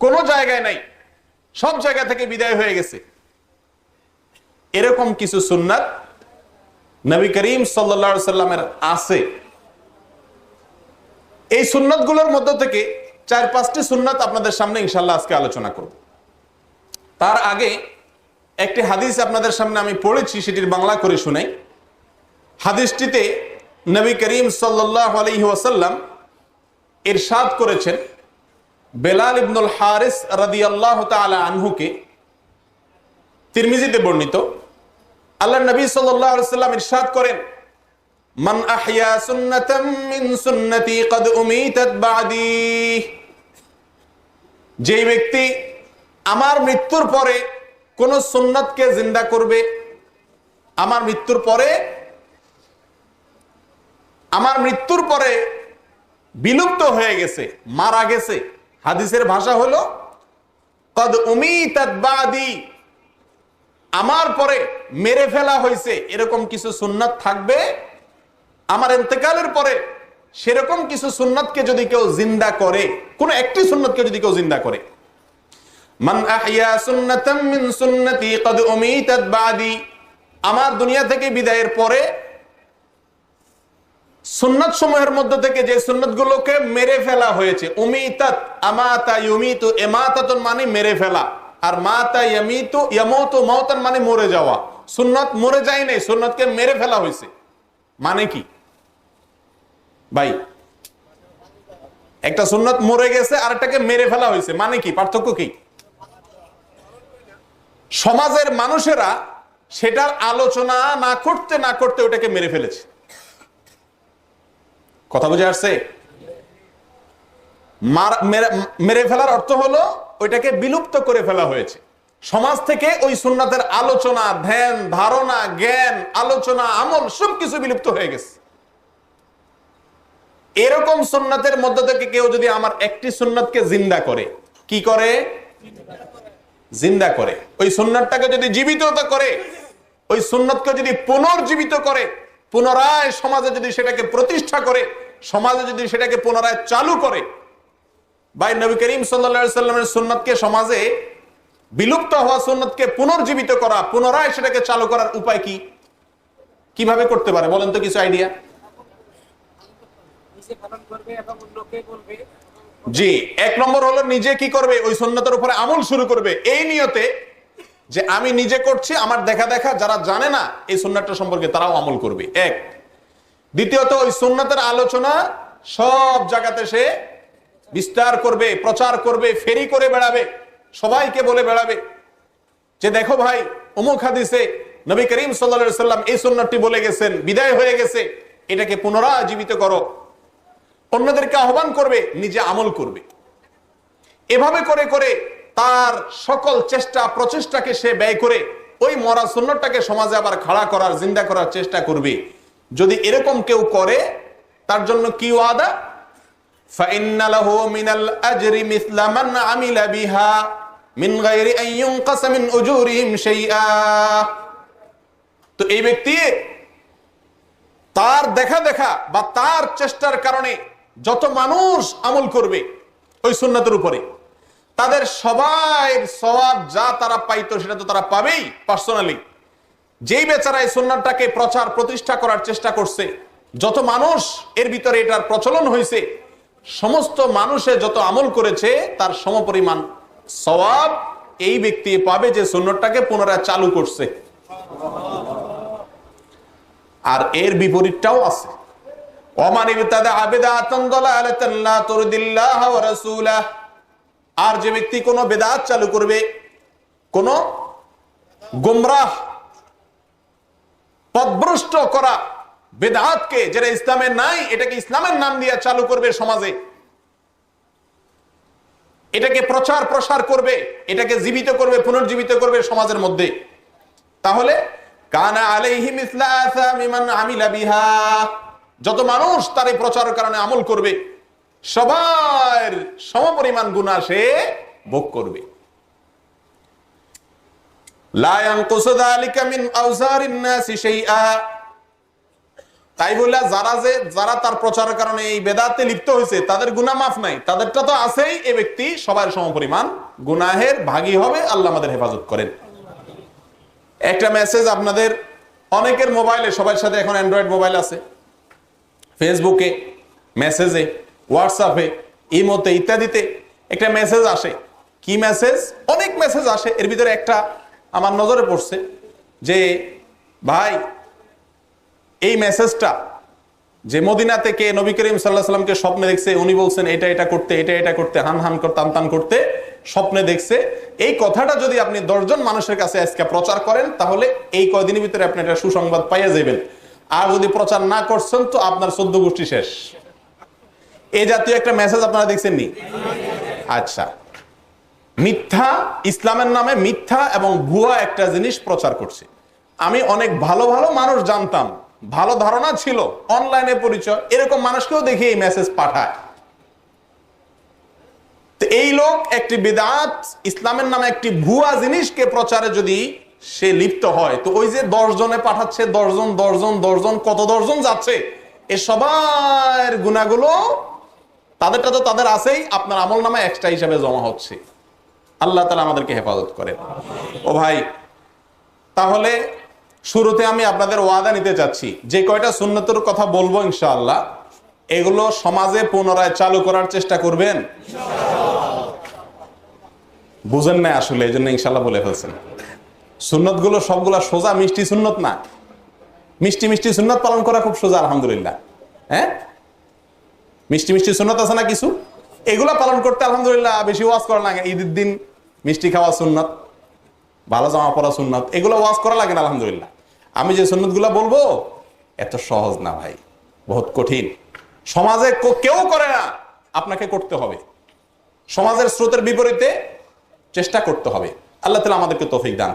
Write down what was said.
কোনো জায়গায় নাই। সব জায়গা থেকে বিদায় হয়ে গেছে। এরকম কিছু সুন্নাত নবী করিম সাল্লা সাল্লামের আছে। এই সুন্নাতগুলোর মধ্য থেকে চার পাঁচটি সুন্নাত আপনাদের সামনে ইনশাল্লাহ আজকে আলোচনা করব। তার আগে একটি হাদিস আপনাদের সামনে আমি পড়েছি, সেটির বাংলা করে শুনাই। হাদিসটিতে নবী করিম সাল্লাহ আলহি ওয়াসাল্লাম ইরশাদ করেছেন বেলাল ইবনুল হারিস রাদি আল্লাহ তালা আনহুকে তিরমিজিতে বর্ণিত আল্লাহ নবী সাল্লাম ইরশাদ করেন, মান আহইয়া সুন্নাতাম ব্যক্তি আমার মৃত্যুর পরে কোন সুন্নতকে জিন্দা করবে, আমার মৃত্যুর পরে, আমার মৃত্যুর পরে বিলুপ্ত হয়ে গেছে, মারা গেছে হাদিসের ভাষা হলো, কদ উমিতাত বাদি আমার পরে মেরে ফেলা হয়েছে। এরকম কিছু সুন্নাত থাকবে। আমার এতেকালের পরে সেরকম কিছু সুন্নাতকে যদি কেউ জিন্দা করে, কোন একটি সুন্নাতকে যদি কেউ জিন্দা করে। মান আহইয়া সুন্নাতাম মিন সুন্নতি, কদ উমিতাত বাদি আমার দুনিয়া থেকে বিদায়ের পরে সুন্নাত সমূহের মধ্য থেকে যে সুন্নাত গুলোকে মেরে ফেলা হয়েছে মানে মেরে ফেলা, আর মাতা ইয়ামিতু, ইয়ামুতু মানে মরে যাওয়া। সুন্নাত মরে যায় নাই, সুন্নাতকে মেরে ফেলা হয়েছে। মানে কি? ভাই, একটা সুন্নাত মরে গেছে আর একটাকে মেরে ফেলা হয়েছে। মানে কি? পার্থক্য কি? সমাজের মানুষেরা সেটার আলোচনা না করতে না করতে ওটাকে মেরে ফেলেছে। কথা বুঝে আসছে? মেরে ফেলার অর্থ হলো ওইটাকে বিলুপ্ত করে ফেলা হয়েছে। সমাজ থেকে ওই সুন্নাতের আলোচনা, ধ্যান, ধারণা, জ্ঞান, আলোচনা, আমল সবকিছু বিলুপ্ত হয়ে গেছে। এরকম সুন্নাতের মধ্য থেকে কেউ যদি আমার একটি সুন্নাতকে জিন্দা করে, কি করে? জিন্দা করে। ওই সুন্নাতটাকে যদি জীবিত করে, ওই সুন্নতকে যদি পুনর্জীবিত করে, পুনরায় সমাজে যদি সেটাকে প্রতিষ্ঠা করে সমাজে যদি সেটাকে পুনরায় চালু করে বাই নবী করিম সাল্লামের সুন্নতকে সমাজে বিলুপ্ত হওয়া সুন্নতকে পুনর্জীবিত করা পুনরায় সেটাকে চালু করার উপায় কি? কীভাবে করতে পারে? বলেন তো কিছু আইডিয়া। জি এক নম্বর হলো নিজে কি করবে? ওই সুন্নতের উপরে আমল শুরু করবে। এই নিয়তে যে আমি নিজে করছি আমার দেখা দেখা যারা জানে না এই সুন্নাতটা সম্পর্কে তারাও আমল করবে। এক দ্বিতীয়ত, ওই সুন্নাতের আলোচনা সব জায়গাতে সে বিস্তার করবে, প্রচার করবে, ফেরি করে বেড়াবে, সবাইকে বলে বেড়াবে। যে দেখো ভাই, অমুক হাদিসে নবী করিম সাল্লা সাল্লাম এই সুন্নতটি বলে গেছেন, বিদায় হয়ে গেছে, এটাকে পুনরায় জীবিত করো। অন্যদেরকে আহ্বান করবে, নিজে আমল করবে। এভাবে করে করে তার সকল চেষ্টা, প্রচেষ্টাকে সে ব্যয় করে, ওই মরা সুন্নতটাকে সমাজে আবার খাড়া করার, জিন্দা করার চেষ্টা করবে। যদি এরকম কেউ করে, তার জন্য কি ওয়াদা? তো এই ব্যক্তি তার দেখা দেখা বা তার চেষ্টার কারণে যত মানুষ আমল করবে ওই সুন্নাতের উপরে, তাদের সবাই সবাব যা তারা পাইতো সেটা তো তারা পাবেই পার্সোনালি যেই বেচারা এই প্রচার প্রতিষ্ঠা করার চেষ্টা করছে, যত মানুষ এর ভিতরে এটার প্রচলন হয়েছে, সমস্ত মানুষে যত আমল করেছে, তার সমপরিমাণ সবাব এই ব্যক্তি পাবে যে সুন্নতটাকে পুনরায় চালু করছে। আর এর বিপরীতটাও আছে। আর যে ব্যক্তি কোনো বেদাত চালু করবে, কোন গুমরাহ পদভ্রষ্ট করা বেদাতকে যেটা ইসলামের নাই, এটাকে ইসলামের নাম দিয়ে চালু করবে সমাজে। এটাকে প্রচার প্রসার করবে, এটাকে জীবিত করবে, পুনর্জীবিত করবে সমাজের মধ্যে। তাহলে যত মানুষ তার এই প্রচারের কারণে আমল করবে, সবার সমপরিমাণ গুণা সে ভোগ করবে। তাই বলে যারা যে, যারা তার প্রচারের কারণে এই বেদাতে লিপ্ত হয়েছে, তাদের গুনাহ মাফ নাই। তাদেরটা তো আছেই এই ব্যক্তি, সবার গুনাহের হবে, আল্লাহ আমাদের হেফাজত করেন। একটা মেসেজ আপনাদের, অনেকের মোবাইলে সবার সাথে এখন অ্যান্ড্রয়েড মোবাইল আছে। ফেসবুকে মেসেজে হোয়াটসঅ্যাপে ইমোতে ইত্যাদিতে একটা মেসেজ আসে। কি মেসেজ অনেক মেসেজ আসে। এর ভিতরে একটা আমার নজরে পড়ছে যে, ভাই, এই মেসেজটা যে মদিনা থেকে নবী করিম সাল্লাহ সাল্লামকে স্বপ্নে দেখছে, উনি বলছেন, এটা এটা করতে, এটা এটা করতে, হান হান টান টান করতে স্বপ্নে দেখছে। এই কথাটা যদি আপনি দশজন মানুষের কাছে আজকে প্রচার করেন, তাহলে এই কয়দিনের ভিতরে আপনি এটা সুসংবাদ পাইয়া যাবেন। আর যদি প্রচার না করছেন, তো আপনার চোদ্দ গোষ্ঠী শেষ। এই জাতীয় একটা মেসেজ আপনারা দেখছেন নি আচ্ছা। মিথ্যা, ইসলামের নামে মিথ্যা এবং ভুয়া একটা জিনিস প্রচার করছে। আমি অনেক ভালো ভালো মানুষ জানতাম, ভালো ধারণা ছিল, অনলাইনে পরিচয়, এরকম মানুষকেও দেখি এই মেসেজ পাঠায়। এই লোক একটি বিদাত, ইসলামের নামে একটি ভুয়া জিনিসকে প্রচারে যদি সে লিপ্ত হয়, তো ওই যে দশ জনে পাঠাচ্ছে দশজন দশজন দশজন কত দশজন যাচ্ছে, এ সবার গুণাগুলো তাদেরটা তো তাদের আছেই, আপনার আমল নামে এক্সট্রা হিসাবে জমা হচ্ছে। আল্লাহ তালা আমাদেরকে হেফাজত করেন। ও ভাই, তাহলে শুরুতে আমি আপনাদের ওয়াদা নিতে চাচ্ছি, যে কয়টা সুন্নতের কথা বলব ইনশাআল্লাহ, এগুলো সমাজে পুনরায় চালু করার চেষ্টা করবেন? বুঝেন না আসলে, এই জন্য ইনশাল্লাহ বলে ফেলছেন। সুন্নতগুলো সবগুলা সোজা মিষ্টি সুন্নত না। মিষ্টি মিষ্টি সুন্নত পালন করা খুব সোজা, আলহামদুলিল্লাহ। হ্যাঁ? মিষ্টি মিষ্টি সুন্নত আছে না কিছু? এগুলা পালন করতে আলহামদুলিল্লাহ বেশি ওয়াজ করা লাগে, ঈদের দিন মিষ্টি খাওয়া সুন্নত, ভালো জামা পরা সুন্নত, এগুলো ওয়াজ করা লাগে না, আলহামদুলিল্লাহ। আমি যে সুন্নত বলব, এত সহজ না ভাই, বহুত কঠিন। সমাজে কেউ করে না, আপনাকে করতে হবে। সমাজের স্রোতের বিপরীতে চেষ্টা করতে হবে। আল্লাহ তালা আমাদেরকে তৌফিক দান।